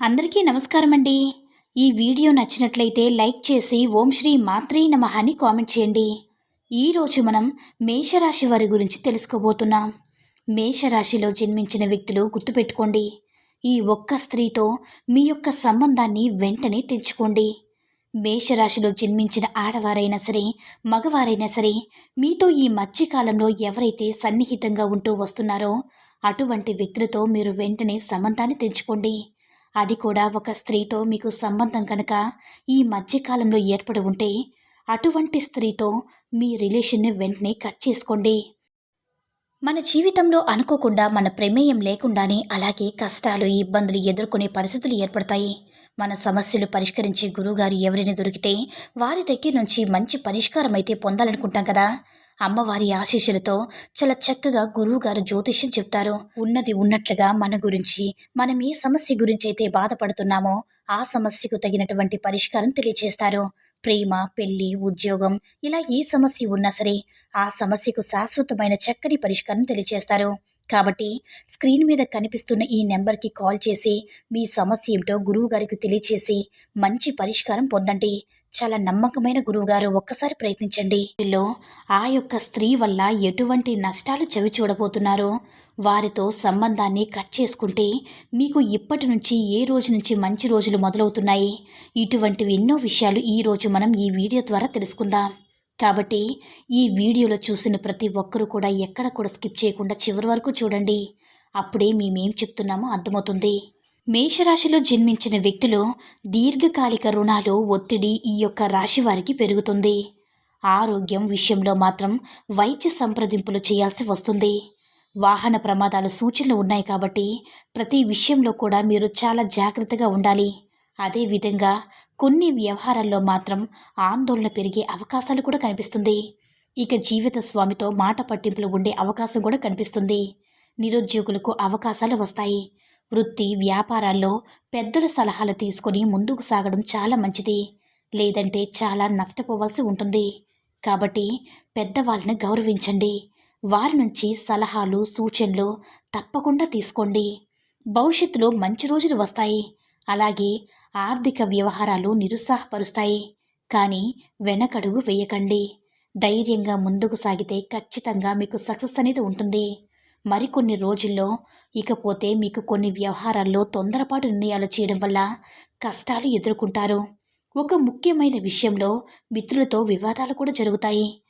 అందరికీ నమస్కారం అండి ఈ వీడియో నచ్చినట్లయితే లైక్ చేసి ఓం శ్రీ మాత్రే నమ అని కామెంట్ చేయండి. ఈరోజు మనం మేషరాశి వారి గురించి తెలుసుకోబోతున్నాం. మేషరాశిలో జన్మించిన వ్యక్తులు గుర్తుపెట్టుకోండి. ఈ ఒక్క స్త్రీతో మీ యొక్క సంబంధాన్ని వెంటనే తెంచుకోండి. మేషరాశిలో జన్మించిన ఆడవారైనా సరే మగవారైనా సరే మీతో ఈ మధ్యకాలంలో ఎవరైతే సన్నిహితంగా ఉంటూ వస్తున్నారో అటువంటి వ్యక్తులతో మీరు వెంటనే సంబంధాన్ని తెంచుకోండి. అది కూడా ఒక స్త్రీతో మీకు సంబంధం కనుక ఈ మధ్యకాలంలో ఏర్పడి ఉంటే అటువంటి స్త్రీతో మీ రిలేషన్ని వెంటనే కట్ చేసుకోండి. మన జీవితంలో అనుకోకుండా మన ప్రమేయం లేకుండానే అలాగే కష్టాలు ఇబ్బందులు ఎదుర్కొనే పరిస్థితులు ఏర్పడతాయి. మన సమస్యలు పరిష్కరించే గురువుగారు ఎవరిని దొరికితే వారి దగ్గర నుంచి మంచి పరిష్కారం అయితే పొందాలనుకుంటాం కదా. అమ్మవారి ఆశీస్సులతో చాలా చక్కగా గురువుగారు జ్యోతిష్యం చెప్తారు. ఉన్నది ఉన్నట్లుగా మన గురించి మనం ఏ సమస్య గురించి అయితే బాధపడుతున్నామో ఆ సమస్యకు తగినటువంటి పరిష్కారం తెలియజేస్తారు ప్రేమ పెళ్ళి ఉద్యోగం ఇలా ఏ సమస్య ఉన్నా సరే ఆ సమస్యకు శాశ్వతమైన చక్కని పరిష్కారం తెలియజేస్తారు కాబట్టి స్క్రీన్ మీద కనిపిస్తున్న ఈ నెంబర్కి కాల్ చేసి మీ సమస్య ఏమిటో గురువు గారికి తెలియచేసి మంచి పరిష్కారం పొందండి. చాలా నమ్మకమైన గురువుగారు ఒక్కసారి ప్రయత్నించండి. వీళ్ళు ఆ యొక్క స్త్రీ వల్ల ఎటువంటి నష్టాలు చవి చూడబోతున్నారో? వారితో సంబంధాన్ని కట్ చేసుకుంటే మీకు ఇప్పటి నుంచి ఏ రోజు నుంచి మంచి రోజులు మొదలవుతున్నాయి? ఇటువంటివి ఎన్నో విషయాలు ఈ రోజు మనం ఈ వీడియో ద్వారా తెలుసుకుందాం. కాబట్టి ఈ వీడియోలో చూసిన ప్రతి ఒక్కరూ కూడా ఎక్కడ కూడా స్కిప్ చేయకుండా చివరి వరకు చూడండి. అప్పుడే మేమేం చెప్తున్నామో అర్థమవుతుంది. మేషరాశిలో జన్మించిన వ్యక్తులు దీర్ఘకాలిక రుణాలు ఒత్తిడి ఈ యొక్క రాశి వారికి పెరుగుతుంది. ఆరోగ్యం విషయంలో మాత్రం వైద్య సంప్రదింపులు చేయాల్సి వస్తుంది. వాహన ప్రమాదాల సూచనలు ఉన్నాయి కాబట్టి ప్రతి విషయంలో కూడా మీరు చాలా జాగ్రత్తగా ఉండాలి. అదేవిధంగా కొన్ని వ్యవహారాల్లో మాత్రం ఆందోళన పెరిగే అవకాశాలు కూడా కనిపిస్తుంది. ఇక జీవిత స్వామితో మాట పట్టింపులు ఉండే అవకాశం కూడా కనిపిస్తుంది. నిరుద్యోగులకు అవకాశాలు వస్తాయి. వృత్తి వ్యాపారాల్లో పెద్దల సలహాలు తీసుకొని ముందుకు సాగడం చాలా మంచిది. లేదంటే చాలా నష్టపోవాల్సి ఉంటుంది. కాబట్టి పెద్దవాళ్ళని గౌరవించండి. వారి నుంచి సలహాలు సూచనలు తప్పకుండా తీసుకోండి. భవిష్యత్తులో మంచి రోజులు వస్తాయి. అలాగే ఆర్థిక వ్యవహారాలు నిరుత్సాహపరుస్తాయి. కానీ వెనకడుగు వేయకండి. ధైర్యంగా ముందుకు సాగితే ఖచ్చితంగా మీకు సక్సెస్ అనేది ఉంటుంది. మరికొన్ని రోజుల్లో ఇకపోతే మీకు కొన్ని వ్యవహారాల్లో తొందరపాటు నిర్ణయాలు చేయడం వల్ల కష్టాలు ఎదుర్కొంటారు. ఒక ముఖ్యమైన విషయంలో మిత్రులతో వివాదాలు కూడా జరుగుతాయి.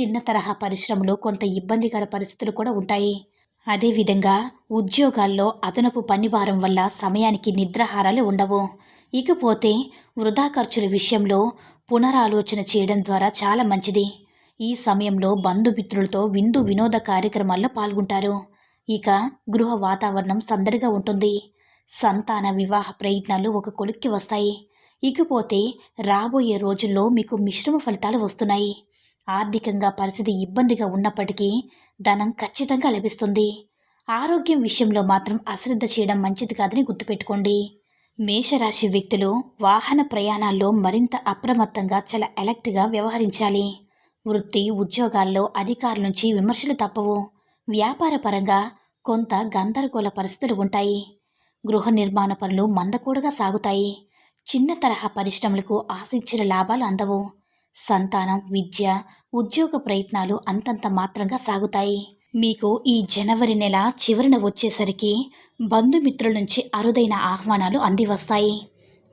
చిన్న తరహా పరిశ్రమలో కొంత ఇబ్బందికర పరిస్థితులు కూడా ఉంటాయి. అదేవిధంగా ఉద్యోగాల్లో అదనపు పనిభారం వల్ల సమయానికి నిద్రాహారాలు ఉండవు. ఇకపోతే వృధా ఖర్చుల విషయంలో పునరాలోచన చేయడం ద్వారా చాలా మంచిది. ఈ సమయంలో బంధుమిత్రులతో విందు వినోద కార్యక్రమాల్లో పాల్గొంటారు. ఇక గృహ వాతావరణం సందడిగా ఉంటుంది. సంతాన వివాహ ప్రయత్నాలు ఒక కొలిక్కి వస్తాయి. ఇకపోతే రాబోయే రోజుల్లో మీకు మిశ్రమ ఫలితాలు వస్తున్నాయి. ఆర్థికంగా పరిస్థితి ఇబ్బందిగా ఉన్నప్పటికీ ధనం ఖచ్చితంగా లభిస్తుంది. ఆరోగ్యం విషయంలో మాత్రం అశ్రద్ధ చేయడం మంచిది కాదని గుర్తుపెట్టుకోండి. మేషరాశి వ్యక్తులు వాహన ప్రయాణాల్లో మరింత అప్రమత్తంగా చాలా ఎలక్ట్గా వ్యవహరించాలి. వృత్తి ఉద్యోగాల్లో అధికారుల నుంచి విమర్శలు తప్పవు. వ్యాపారపరంగా కొంత గందరగోళ పరిస్థితులు ఉంటాయి. గృహ నిర్మాణ పనులు మందకూడగా సాగుతాయి. చిన్న తరహా పరిశ్రమలకు ఆశించిన లాభాలు అందవు. సంతానం విద్య ఉద్యోగ ప్రయత్నాలు అంతంత మాత్రంగా సాగుతాయి. మీకు ఈ జనవరి నెల చివరిన వచ్చేసరికి బంధుమిత్రుల నుంచి అరుదైన ఆహ్వానాలు అందివస్తాయి.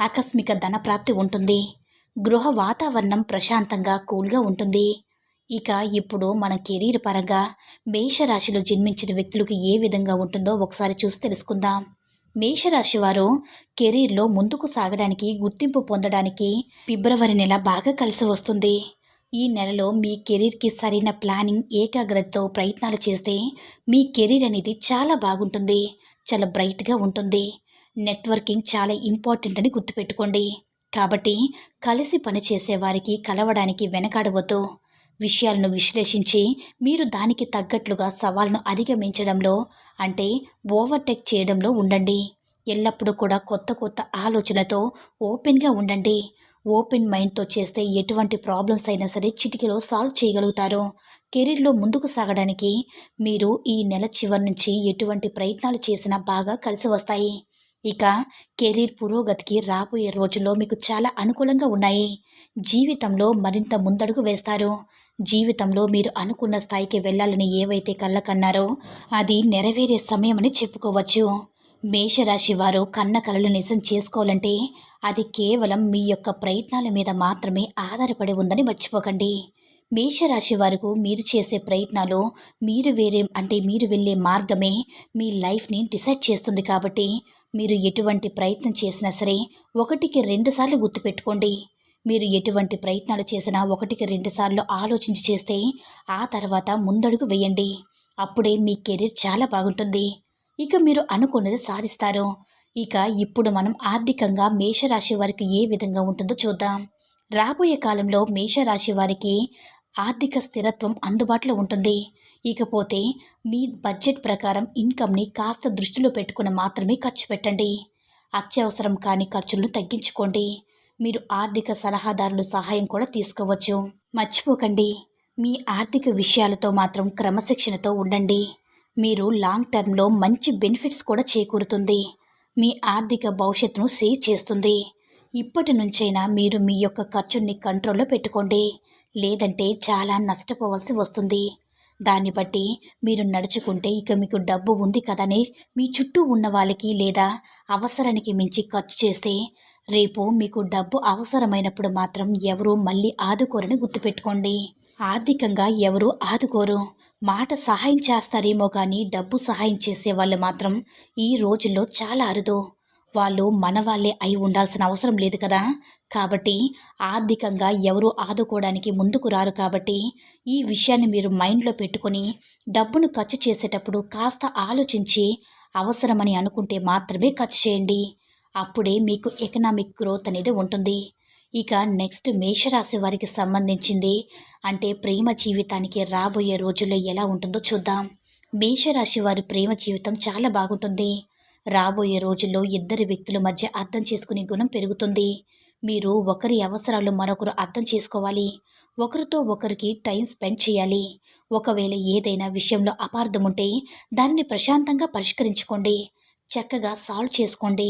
ఆకస్మిక ధనప్రాప్తి ఉంటుంది. గృహ వాతావరణం ప్రశాంతంగా కూల్గా ఉంటుంది. ఇక ఇప్పుడు మన కెరీర్ పరంగా మేషరాశిలో జన్మించిన వ్యక్తులకు ఏ విధంగా ఉంటుందో ఒకసారి చూసి తెలుసుకుందాం. మేషరాశి వారు కెరీర్లో ముందుకు సాగడానికి గుర్తింపు పొందడానికి ఫిబ్రవరి నెల బాగా కలిసి వస్తుంది. ఈ నెలలో మీ కెరీర్కి సరైన ప్లానింగ్ ఏకాగ్రతతో ప్రయత్నాలు చేస్తే మీ కెరీర్ అనేది చాలా బాగుంటుంది చాలా బ్రైట్గా ఉంటుంది. నెట్వర్కింగ్ చాలా ఇంపార్టెంట్ అని గుర్తుపెట్టుకోండి. కాబట్టి కలిసి పనిచేసే వారికి కలవడానికి వెనకాడవద్దు. విషయాలను విశ్లేషించి మీరు దానికి తగ్గట్లుగా సవాల్ను అధిగమించడంలో అంటే ఓవర్టేక్ చేయడంలో ఉండండి. ఎల్లప్పుడూ కూడా కొత్త కొత్త ఆలోచనతో ఓపెన్గా ఉండండి. ఓపెన్ మైండ్తో చేస్తే ఎటువంటి ప్రాబ్లమ్స్ అయినా సరే చిటికలో సాల్వ్ చేయగలుగుతారు. కెరీర్లో ముందుకు సాగడానికి మీరు ఈ నెల చివరి నుంచి ఎటువంటి ప్రయత్నాలు చేసినా బాగా కలిసి వస్తాయి. ఇక కెరీర్ పురోగతికి రాబోయే రోజుల్లో మీకు చాలా అనుకూలంగా ఉన్నాయి. జీవితంలో మరింత ముందడుగు వేస్తారు. జీవితంలో మీరు అనుకున్న స్థాయికి వెళ్ళాలని ఏవైతే కళ్ళకన్నారో అది నెరవేరే సమయమని చెప్పుకోవచ్చు. మేషరాశి వారు కన్న కలలు నిజం చేసుకోవాలంటే అది కేవలం మీ యొక్క ప్రయత్నాల మీద మాత్రమే ఆధారపడి ఉందని మర్చిపోకండి. మేషరాశి వారికి మీరు చేసే ప్రయత్నాలు మీరు వేరే అంటే మీరు వెళ్ళే మార్గమే మీ లైఫ్ని డిసైడ్ చేస్తుంది కాబట్టి మీరు ఎటువంటి ప్రయత్నం చేసినా సరే ఒకటికి రెండుసార్లు గుర్తుపెట్టుకోండి. మీరు ఎటువంటి ప్రయత్నాలు చేసినా ఒకటికి రెండుసార్లు ఆలోచించి చేస్తే ఆ తర్వాత ముందడుగు వేయండి. అప్పుడే మీ కెరీర్ చాలా బాగుంటుంది. ఇక మీరు అనుకున్నది సాధిస్తారు. ఇక ఇప్పుడు మనం ఆర్థికంగా మేషరాశి వారికి ఏ విధంగా ఉంటుందో చూద్దాం. రాబోయే కాలంలో మేషరాశి వారికి ఆర్థిక స్థిరత్వం అందుబాటులో ఉంటుంది. ఇకపోతే మీ బడ్జెట్ ప్రకారం ఇన్కమ్ని కాస్త దృష్టిలో పెట్టుకుని మాత్రమే ఖర్చు పెట్టండి. అత్యవసరం కాని ఖర్చులను తగ్గించుకోండి. మీరు ఆర్థిక సలహాదారుల సహాయం కూడా తీసుకోవచ్చు. మర్చిపోకండి. మీ ఆర్థిక విషయాలతో మాత్రం క్రమశిక్షణతో ఉండండి. మీరు లాంగ్ టర్మ్లో మంచి బెనిఫిట్స్ కూడా చేకూరుతుంది. మీ ఆర్థిక భవిష్యత్తును సేవ్ చేస్తుంది. ఇప్పటి నుంచైనా మీరు మీ యొక్క ఖర్చుని కంట్రోల్లో పెట్టుకోండి. లేదంటే చాలా నష్టపోవాల్సి వస్తుంది. దాన్ని బట్టి మీరు నడుచుకుంటే ఇక మీకు డబ్బు ఉంది కదని మీ చుట్టూ ఉన్న వాళ్ళకి లేదా అవసరానికి మించి ఖర్చు చేస్తే రేపు మీకు డబ్బు అవసరమైనప్పుడు మాత్రం ఎవరు మళ్ళీ ఆదుకోరని గుర్తుపెట్టుకోండి. ఆర్థికంగా ఎవరు ఆదుకోరు. మాట సహాయం చేస్తారేమో కానీ డబ్బు సహాయం చేసే వాళ్ళు మాత్రం ఈ రోజుల్లో చాలా అరుదు. వాళ్ళు మన వాళ్ళే అయి ఉండాల్సిన అవసరం లేదు కదా. కాబట్టి ఆర్థికంగా ఎవరు ఆదుకోవడానికి ముందుకు రారు కాబట్టి ఈ విషయాన్ని మీరు మైండ్లో పెట్టుకొని డబ్బును ఖర్చు చేసేటప్పుడు కాస్త ఆలోచించి అవసరమని అనుకుంటే మాత్రమే ఖర్చు చేయండి. అప్పుడే మీకు ఎకనామిక్ గ్రోత్ అనేది ఉంటుంది. ఇక నెక్స్ట్ మేషరాశి వారికి సంబంధించింది. అంటే ప్రేమ జీవితానికి రాబోయే రోజుల్లో ఎలా ఉంటుందో చూద్దాం. మేషరాశి వారి ప్రేమ జీవితం చాలా బాగుంటుంది. రాబోయే రోజుల్లో ఇద్దరు వ్యక్తుల మధ్య అర్థం చేసుకునే గుణం పెరుగుతుంది. మీరు ఒకరి అవసరాలు మరొకరు అర్థం చేసుకోవాలి. ఒకరితో ఒకరికి టైం స్పెండ్ చేయాలి. ఒకవేళ ఏదైనా విషయంలో అపార్థం ఉంటే దానిని ప్రశాంతంగా పరిష్కరించుకోండి. చక్కగా సాల్వ్ చేసుకోండి.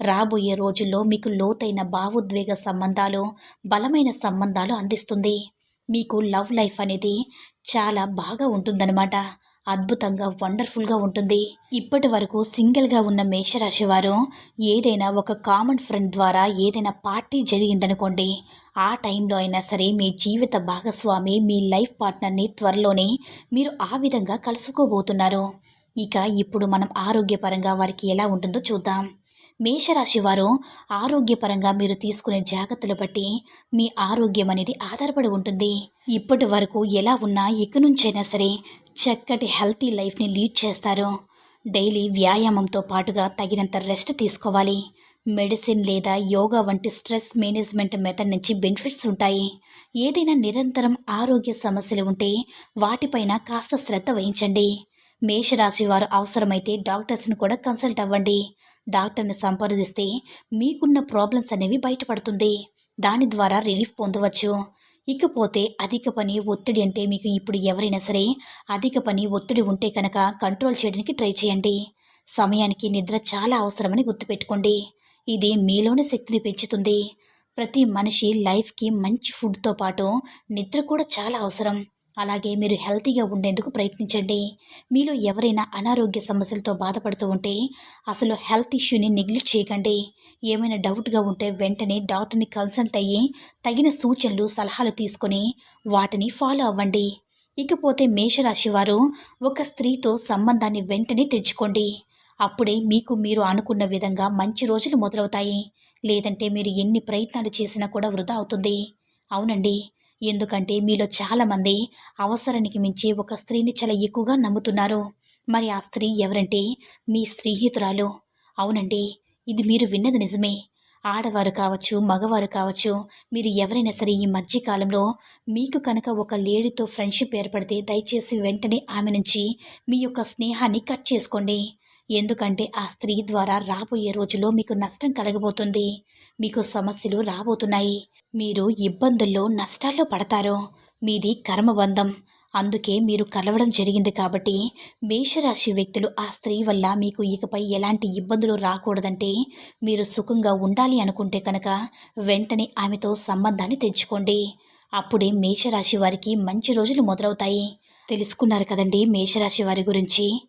రాబోయే రోజుల్లో మీకు లోతైన భావోద్వేగ సంబంధాలు బలమైన సంబంధాలు అందిస్తుంది. మీకు లవ్ లైఫ్ అనేది చాలా బాగా ఉంటుందన్నమాట. అద్భుతంగా వండర్ఫుల్గా ఉంటుంది. ఇప్పటి వరకు సింగిల్గా ఉన్న మేషరాశి వారు ఏదైనా ఒక కామన్ ఫ్రెండ్ ద్వారా ఏదైనా పార్టీ జరిగిందనుకోండి ఆ టైంలో అయినా సరే మీ జీవిత భాగస్వామి మీ లైఫ్ పార్ట్నర్ని త్వరలోనే మీరు ఆ విధంగా కలుసుకోబోతున్నారు. ఇక ఇప్పుడు మనం ఆరోగ్యపరంగా వారికి ఎలా ఉంటుందో చూద్దాం. మేషరాశి వారు ఆరోగ్యపరంగా మీరు తీసుకునే జాగ్రత్తలు బట్టి మీ ఆరోగ్యం అనేది ఆధారపడి ఉంటుంది. ఇప్పటి వరకు ఎలా ఉన్నా ఇక నుంచైనా సరే చక్కటి హెల్తీ లైఫ్ని లీడ్ చేస్తారు. డైలీ వ్యాయామంతో పాటుగా తగినంత రెస్ట్ తీసుకోవాలి. మెడిసిన్ లేదా యోగా వంటి స్ట్రెస్ మేనేజ్మెంట్ మెథడ్ నుంచి బెనిఫిట్స్ ఉంటాయి. ఏదైనా నిరంతరం ఆరోగ్య సమస్యలు ఉంటే వాటిపైన కాస్త శ్రద్ధ వహించండి. మేషరాశి వారు అవసరమైతే డాక్టర్స్ని కూడా కన్సల్ట్ అవ్వండి. డాక్టర్ని సంప్రదిస్తే మీకున్న ప్రాబ్లమ్స్ అనేవి బయటపడుతుంది. దాని ద్వారా రిలీఫ్ పొందవచ్చు. ఇకపోతే అధిక పని ఒత్తిడి అంటే మీకు ఇప్పుడు ఎవరైనా సరే అధిక పని ఒత్తిడి ఉంటే కనుక కంట్రోల్ చేయడానికి ట్రై చేయండి. సమయానికి నిద్ర చాలా అవసరమని గుర్తుపెట్టుకోండి. ఇది మీలోని శక్తిని పెంచుతుంది. ప్రతి మనిషి లైఫ్కి మంచి ఫుడ్తో పాటు నిద్ర కూడా చాలా అవసరం. అలాగే మీరు హెల్తీగా ఉండేందుకు ప్రయత్నించండి. మీలో ఎవరైనా అనారోగ్య సమస్యలతో బాధపడుతూ ఉంటే అసలు హెల్త్ ఇష్యూని నెగ్లెక్ట్ చేయకండి. ఏమైనా డౌట్గా ఉంటే వెంటనే డాక్టర్ని కన్సల్ట్ అయ్యి తగిన సూచనలు సలహాలు తీసుకొని వాటిని ఫాలో అవ్వండి. ఇకపోతే మేషరాశి వారు ఒక స్త్రీతో సంబంధాన్ని వెంటనే తెచ్చుకోండి అప్పుడే మీకు మీరు అనుకున్న విధంగా మంచి రోజులు మొదలవుతాయి. లేదంటే మీరు ఎన్ని ప్రయత్నాలు చేసినా కూడా వృధా అవుతుంది. అవునండి. ఎందుకంటే మీలో చాలామంది అవసరానికి మించి ఒక స్త్రీని చాలా ఎక్కువగా నమ్ముతున్నారు. మరి ఆ స్త్రీ ఎవరంటే? మీ స్నేహితురాలు. అవునండి ఇది మీరు విన్నది నిజమే. ఆడవారు కావచ్చు మగవారు కావచ్చు మీరు ఎవరైనా సరే ఈ మధ్యకాలంలో మీకు కనుక ఒక లేడీతో ఫ్రెండ్షిప్ ఏర్పడితే దయచేసి వెంటనే ఆమె నుంచి మీ యొక్క స్నేహాన్ని కట్ చేసుకోండి. ఎందుకంటే ఆ స్త్రీ ద్వారా రాబోయే రోజులో మీకు నష్టం కలగబోతుంది. మీకు సమస్యలు రాబోతున్నాయి. మీరు ఇబ్బందుల్లో నష్టాల్లో పడతారు. మీది కర్మబంధం. అందుకే మీరు కలవడం జరిగింది కాబట్టి మేషరాశి వ్యక్తులు ఆ స్త్రీ వల్ల మీకు ఇకపై ఎలాంటి ఇబ్బందులు రాకూడదంటే మీరు సుఖంగా ఉండాలి అనుకుంటే కనుక వెంటనే ఆమెతో సంబంధాన్ని తెంచుకోండి. అప్పుడే మేషరాశి వారికి మంచి రోజులు మొదలవుతాయి. తెలుసుకున్నారు కదండి మేషరాశి వారి గురించి?